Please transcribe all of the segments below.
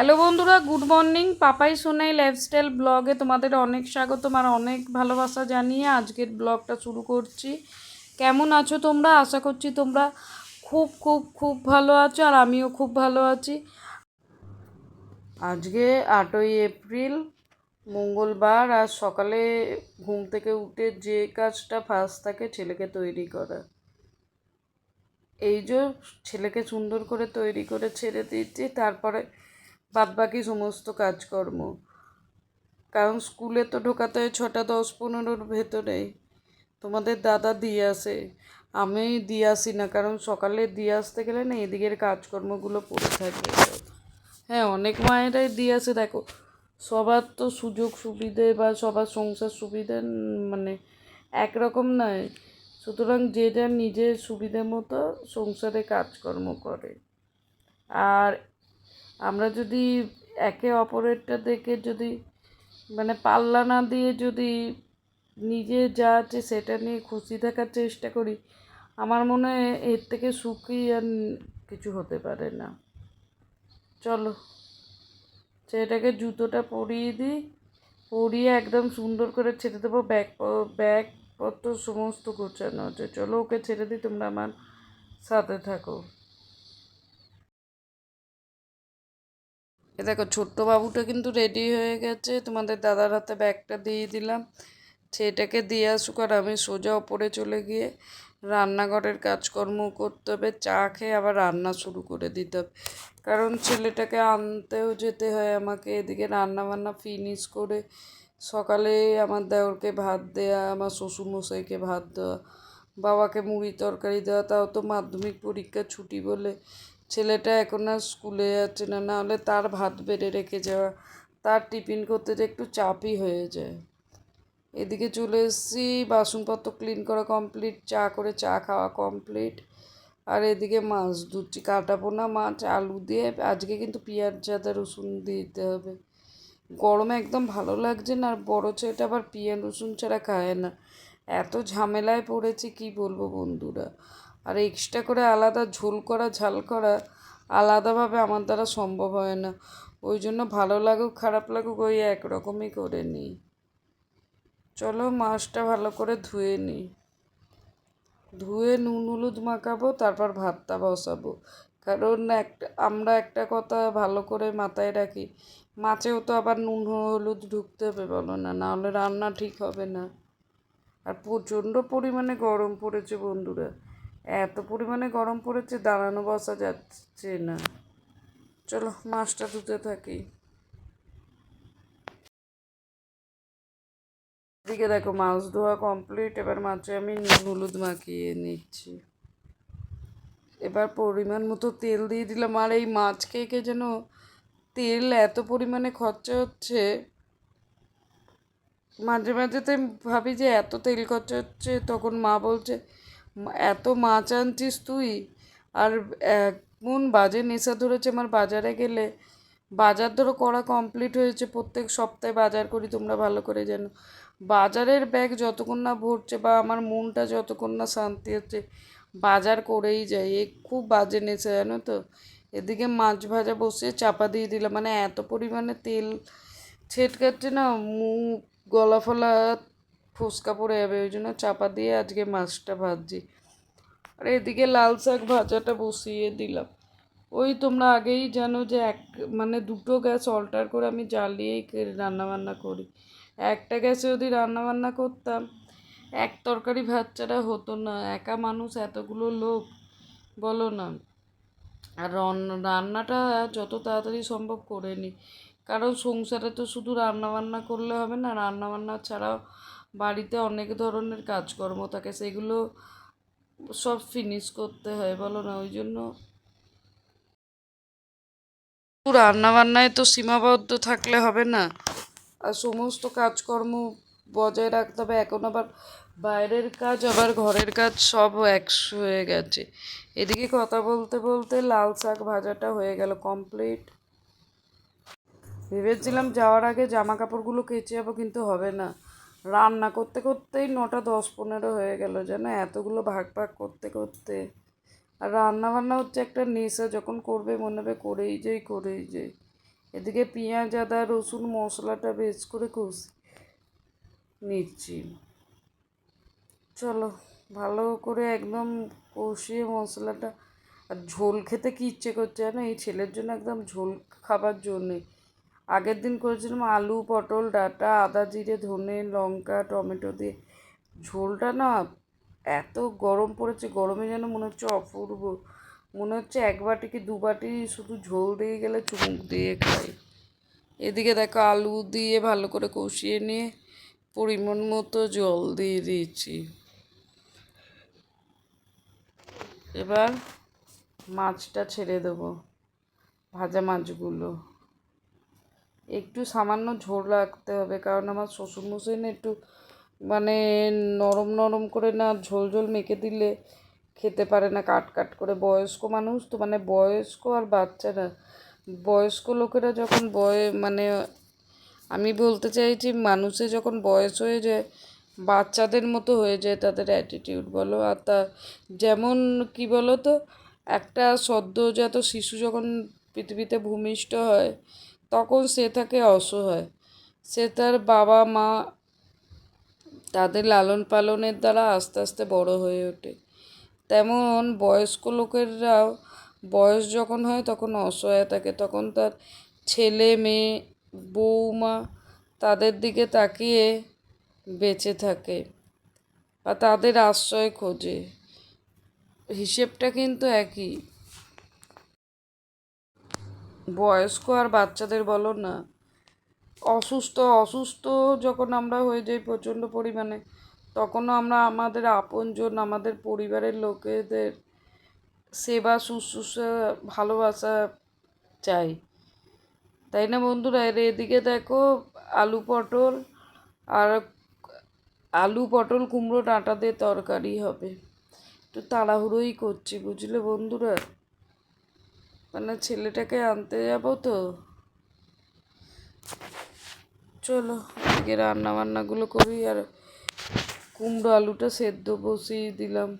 Hello বন্ধুরা, good morning. Papai Sonai lifestyle ব্লগে তোমাদের অনেক স্বাগত আর অনেক ভালোবাসা জানিয়ে আজকের ব্লগটা শুরু করছি। কেমন আছো তোমরা? আশা করছি তোমরা খুব খুব খুব ভালো আছো আর আমিও খুব ভালো আছি। আজকে আটই এপ্রিল, মঙ্গলবার আর সকালে ঘুম থেকে উঠে যে কাজটা ফার্স্ট থাকে ছেলেকে তৈরি করা। এই যে ছেলেকে সুন্দর করে তৈরি করে ছেড়ে দিচ্ছি তারপরে বাদবাকি সমস্ত কাজকর্ম। কারণ স্কুলে তো ঢোকাতে হয় ছটা, দশ, পনেরোর ভেতরেই তোমাদের দাদা দিয়ে আসে। আমি দিয়ে আসি না, কারণ সকালে দিয়ে আসতে গেলে না এদিকের কাজকর্মগুলো পড়ে থাকে। হ্যাঁ অনেক মায়েরাই দিয়ে আসে, দেখো। সবার তো সুযোগ সুবিধে বা সবার সংসার সুবিধে মানে একরকম নয়। সুতরাং যে যার নিজের সুবিধে মতো সংসারে কাজকর্ম করে। আর আমরা যদি একে অপরেরটা দেখে যদি মানে পাল্লা না দিয়ে যদি নিজে যা আছে সেটা নিয়ে খুশি থাকার চেষ্টা করি, আমার মনে হয় এর থেকে সুখী আর কিছু হতে পারে না। চলো, ছেলেটাকে জুতোটা পরিয়ে দিই, পরিয়ে একদম সুন্দর করে ছেড়ে দেবো, ব্যাগ ব্যাগপত্র সমস্ত গোছানো আছে। চলো ওকে ছেড়ে দিই, তোমরা আমার সাথে থাকো। এ দেখো, ছোট্ট বাবুটা কিন্তু রেডি হয়ে গেছে। তোমাদের দাদার হাতে ব্যাগটা দিয়ে দিলাম। ছেলেটাকে দিয়ে আসুক আর আমি সোজা ওপরে চলে গিয়ে রান্নাঘরের কাজকর্ম করতে হবে। চা খেয়ে আবার রান্না শুরু করে দিতে হবে। কারণ ছেলেটাকে আনতেও যেতে হয় আমাকে। এদিকে রান্না বান্না ফিনিশ করে সকালে আমার দেওরকে ভাত দেওয়া আমার শ্বশুরমশাইকে ভাত দেওয়া, বাবাকে মুড়ি তরকারি দেওয়া। তাও তো মাধ্যমিক পরীক্ষা ছুটি বলে ছেলেটা এখন আর স্কুলে যাচ্ছে না না হলে তার ভাত বেড়ে রেখে যাওয়া, তার টিফিন করতে যে একটু চাপই হয়ে যায়। এদিকে চলে এসেছি, বাসনপত্র ক্লিন করা কমপ্লিট চা করে চা খাওয়া কমপ্লিট আর এদিকে মাছ ধুচ্ছি কাটা পোনা মাছ, আলু দিয়ে, আজকে কিন্তু পেঁয়াজ, আদা, রসুন দিতে হবে। গরমে একদম ভালো লাগছে না, আর বড় ছেলেটা আবার পেঁয়াজ, রসুন ছাড়া খায় না। এত ঝামেলায় পড়েছি, কি বলব বন্ধুরা? আর এক্সট্রা করে আলাদা ঝোল করা, ঝাল করা আলাদাভাবে আমার দ্বারা সম্ভব হয় না। ওই জন্য ভালো লাগুক, খারাপ লাগুক, ওই একরকমই করে নিই। চলো মাছটা ভালো করে ধুয়ে নিই। ধুয়ে নুন হলুদ মাখাবো, তারপর ভাতটা বসাবো। কারণ একটা, আমরা একটা কথা ভালো করে মাথায় রাখি, মাছেও তো আবার নুন হলুদ ঢুকতে হবে বলো না, নাহলে রান্না ঠিক হবে না। আর প্রচণ্ড পরিমাণে গরম পড়েছে বন্ধুরা। এত পরিমাণে গরম পড়েছে দাঁড়ানো বসা যাচ্ছে না। চলো মাছটা ধুতে থাকি। এদিকে দেখো মাছ ধোয়া কমপ্লিট এবার মাছে আমি হলুদ মাখিয়ে নিচ্ছি। এবার পরিমাণ মতো তেল দিয়ে দিলাম আর এই মাছ খেয়ে খেয়ে যেন তেল এত পরিমাণে খরচা হচ্ছে। মাঝে মাঝে তো ভাবি যে এত তেল খরচা হচ্ছে তখন মা বলছে "মা, এত মাছ আনছিস তুই? আর এমন বাজে নেশা ধরেছে আমার বাজারে গেলে? বাজার ধরো করা কমপ্লিট হয়েছে, প্রত্যেক সপ্তাহে বাজার করি, তোমরা ভালো করে জানো। বাজারের ব্যাগ যতক্ষণ না ভরছে বা আমার মনটা যতক্ষণ না শান্তি হচ্ছে, বাজার করেই যাই। এ খুব বাজে নেশা, জানো তো? এদিকে মাছ ভাজা বসিয়ে চাপা দিয়ে দিলাম। মানে এত পরিমাণে তেল ছেটকাচ্ছে না, মুখ গলা ফলা ফোসকা পড়ে যাবে, ওই জন্য চাপা দিয়ে আজকে মাছটা ভাজছি। আর এদিকে লাল শাক ভাজাটা বসিয়ে দিলাম। ওই তোমরা আগেই জানো যে এক মানে দুটো গ্যাস অল্টার করে আমি জ্বালিয়েই রান্নাবান্না করি। একটা গ্যাসে যদি রান্নাবান্না করতাম, এক তরকারি ভাত হতো না। একা মানুষ এতগুলো লোক, বলো না। আর রন- রান্নাটা যত তাড়াতাড়ি সম্ভব করে নিই কারণ সংসারে তো শুধু রান্নাবান্না করলে হবে না, রান্নাবান্না ছাড়াও বাড়িতে অনেক ধরনের কাজকর্ম থাকে, সেগুলো সব ফিনিশ করতে হয়, বলো না, ওই জন্য। রান্না বান্নায় তো সীমাবদ্ধ থাকলে হবে না। আর সমস্ত কাজকর্ম বজায় রাখতে হবে, এখন আবার বাইরের কাজ, আবার ঘরের কাজ সব একশো হয়ে গেছে। এদিকে কথা বলতে বলতে লাল শাক ভাজাটা হয়ে গেল কমপ্লিট ভেবেছিলাম যাওয়ার আগে জামা কাপড়গুলো কেচে যাব, কিন্তু হবে না। রান্না করতে করতেই নটা দশ পনেরো হয়ে গেল যেন এতগুলো ভাগ ভাগ করতে করতে। আর রান্না বান্না হচ্ছে একটা নেশা, যখন করবে মনে হবে করেই যাই করেই যাই। এদিকে পেঁয়াজ, আদা, রসুন, মশলাটা বেশ করে কষি, নিচ্ছি। চলো, ভালো করে একদম কষিয়ে মশলাটা। আর ঝোল খেতে কি ইচ্ছে করছে জানো? এই ছেলের জন্য একদম ঝোল খাবার জন্যে। আগের দিন করেছিলাম আলু, পটল, ডাঁটা, আদা, জিরে, ধনে, লঙ্কা, টমেটো দিয়ে। ঝোলটা না এত গরম পড়েছে, গরমে যেন মনে হচ্ছে অপূর্ব। মনে হচ্ছে এক বাটি কি দু বাটি শুধু ঝোল দিয়ে গেলে চুমুক দিয়ে খাই। এদিকে দেখো আলু দিয়ে ভালো করে কষিয়ে নিয়ে পরিমাণ মতো জল দিয়ে দিয়েছি। এবার মাছটা ছেড়ে দেবো, ভাজা মাছগুলো। একটু সামান্য ঝোল রাখতে হবে, কারণ আমার শ্বশুরমশাই না একটু মানে নরম নরম করে না ঝোল ঝোল মেখে দিলে খেতে পারে না, কাট কাট করে। বয়স্ক মানুষ তো মানে বয়স্ক আর বাচ্চারা, বয়স্ক লোকেরা যখন বয় মানে আমি বলতে চাইছি মানুষে যখন বয়স হয়ে যায়, বাচ্চাদের মতো হয়ে যায় তাদের অ্যাটিটিউড বলো। আর তা যেমন কি বলো তো, একটা সদ্যজাত শিশু যখন পৃথিবীতে ভূমিষ্ঠ হয় তখন সে থাকে অসহায়। সে তার বাবা মা তাদের লালন পালনের দ্বারা আস্তে আস্তে বড় হয়ে ওঠে। তেমন বয়স্ক লোকেরাও, বয়স যখন হয় তখন অসহায় থাকে। তখন তার ছেলে, মেয়ে বৌমা তাদের দিকে তাকিয়ে বেঁচে থাকে বা তাদের আশ্রয় খোঁজে। হিসেবটা কিন্তু একই। বয়স্ক আর বাচ্চাদের বলো না। অসুস্থ অসুস্থ যখন আমরা হয়ে যাই প্রচণ্ড পরিমাণে, তখনও আমরা আমাদের আপনজন, আমাদের পরিবারের লোকেদের সেবা, শুশ্রূষা, ভালোবাসা চাই। তাই না বন্ধুরা? এর এদিকে দেখো আলু পটল আর আলু পটল কুমড়ো ডাঁটা দিয়ে তরকারি হবে। একটু তাড়াহুড়োই করছি, বুঝলে বন্ধুরা? মানে ছেলেটাকে আনতে যাব তো। চলো আগে রান্না বান্নাগুলো করি আর কুমড়ো আলুটা সেদ্ধ বসিয়ে দিলাম।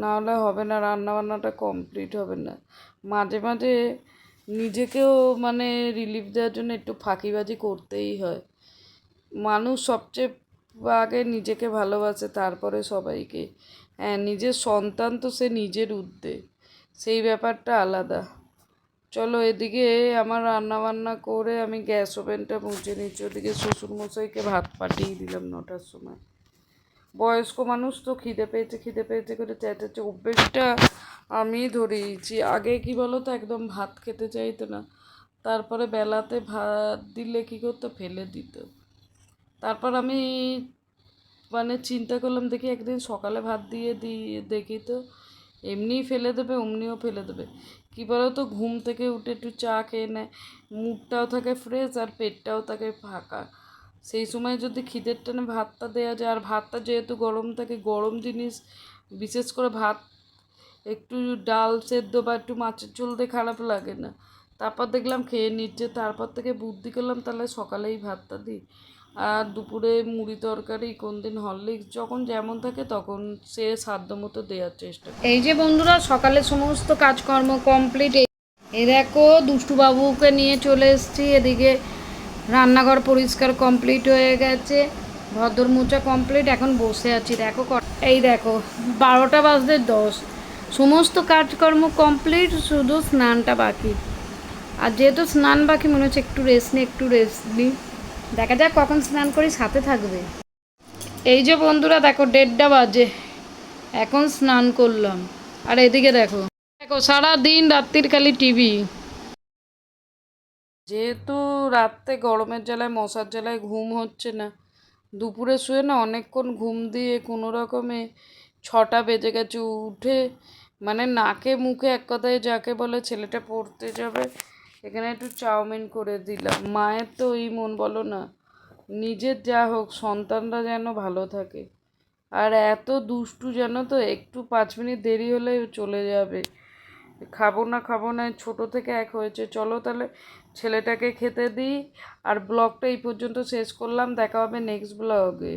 না হলে হবে না রান্না বান্নাটা কমপ্লিট হবে না। মাঝে মাঝে নিজেকেও মানে রিলিফ দেওয়ার জন্য একটু ফাঁকিবাজি করতেই হয়। মানুষ সবচেয়ে আগে নিজেকে ভালোবাসে, তারপরে সবাইকে। হ্যাঁ নিজের সন্তান তো সে নিজের উদ্যোগ সেই ব্যাপারটা আলাদা। চলো এদিকে আমার রান্না বান্না করে আমি গ্যাস ওভেনটা মুছে নিচ্ছি। ওদিকে শ্বশুরমশাইকে ভাত পাঠিয়ে দিলাম নটার সময়। বয়স্ক মানুষ তো খিদে পেয়েছে খিদে পেয়েছে করে চেঁচাচ্ছে অভ্যেসটা আমি ধরিয়েছি। আগে কি বলো তো একদম ভাত খেতে চাইতো না। তারপরে বেলাতে ভাত দিলে কী করতো? ফেলে দিত। তারপর আমি মানে চিন্তা করলাম, দেখি একদিন সকালে ভাত দিয়ে দিই দেখি তো এমনিই ফেলে দেবে, অমনিও ফেলে দেবে। কী বলো তো ঘুম থেকে উঠে একটু চা খেয়ে নেয়। মুখটাও থাকে ফ্রেশ আর পেটটাও থাকে ফাঁকা। সেই সময় যদি খিদের টানে ভাতটা দেওয়া যায়, আর ভাতটা যেহেতু গরম থাকে, গরম জিনিস, বিশেষ করে ভাত, একটু ডাল সেদ্ধ বা একটু মাছের ঝোল দিয়ে খারাপ লাগে না। তারপর দেখলাম খেয়ে নিচ্ছে, তারপর থেকে বুদ্ধি করলাম, তাহলে সকালেই ভাতটা দিই। আর দুপুরে মুড়ি তরকারি, কোন দিন হরলিক্স, যখন যেমন থাকে তখন সে সাধ্য মতো দেওয়ার চেষ্টা এই যে বন্ধুরা, সকালে সমস্ত কাজকর্ম কমপ্লিট এই দেখো, দুষ্টুবাবুকে নিয়ে চলে এসেছি, এদিকে রান্নাঘর পরিষ্কার কমপ্লিট হয়ে গেছে, ভদ্র মোচা কমপ্লিট এখন বসে আছি, দেখো এই দেখো, বারোটা বাজতে দশ, সমস্ত কাজকর্ম কমপ্লিট শুধু স্নানটা বাকি। আর যেহেতু স্নান বাকি, মনে হচ্ছে একটু রেস্ট নিই একটু রেস্ট নিই দেখা যাক কখন স্নান করি, সাথে থাকবে। এই যে বন্ধুরা, দেখো দেড়টা বাজে। এখন স্নান করলাম। আর এদিকে দেখো। দেখো, সারা দিন রাত্রির খালি টিভি যেহেতু রাত্রে গরমের জ্বালায়, মশার জ্বালায় ঘুম হচ্ছে না, দুপুরে শুয়ে না অনেকক্ষণ ঘুম দিয়ে কোনো রকমে ছটা বেজে গেছে উঠে। মানে নাকে, মুখে এক কথায় যাকে বলে ছেলেটা পড়তে যাবে এখানে একটু চাউমিন করে দিলাম। মায়ের তো ওই মন বলো না, নিজের যা হোক, সন্তানরা যেন ভালো থাকে। আর এত দুষ্টু যেন তো একটু পাঁচ মিনিট দেরি হলে চলে যাবে। খাব না খাব না, ছোটো থেকে এক হয়েছে। চলো তাহলে ছেলেটাকে খেতে দিই। আর ব্লগটা এই পর্যন্ত শেষ করলাম। দেখা হবে নেক্সট ব্লগে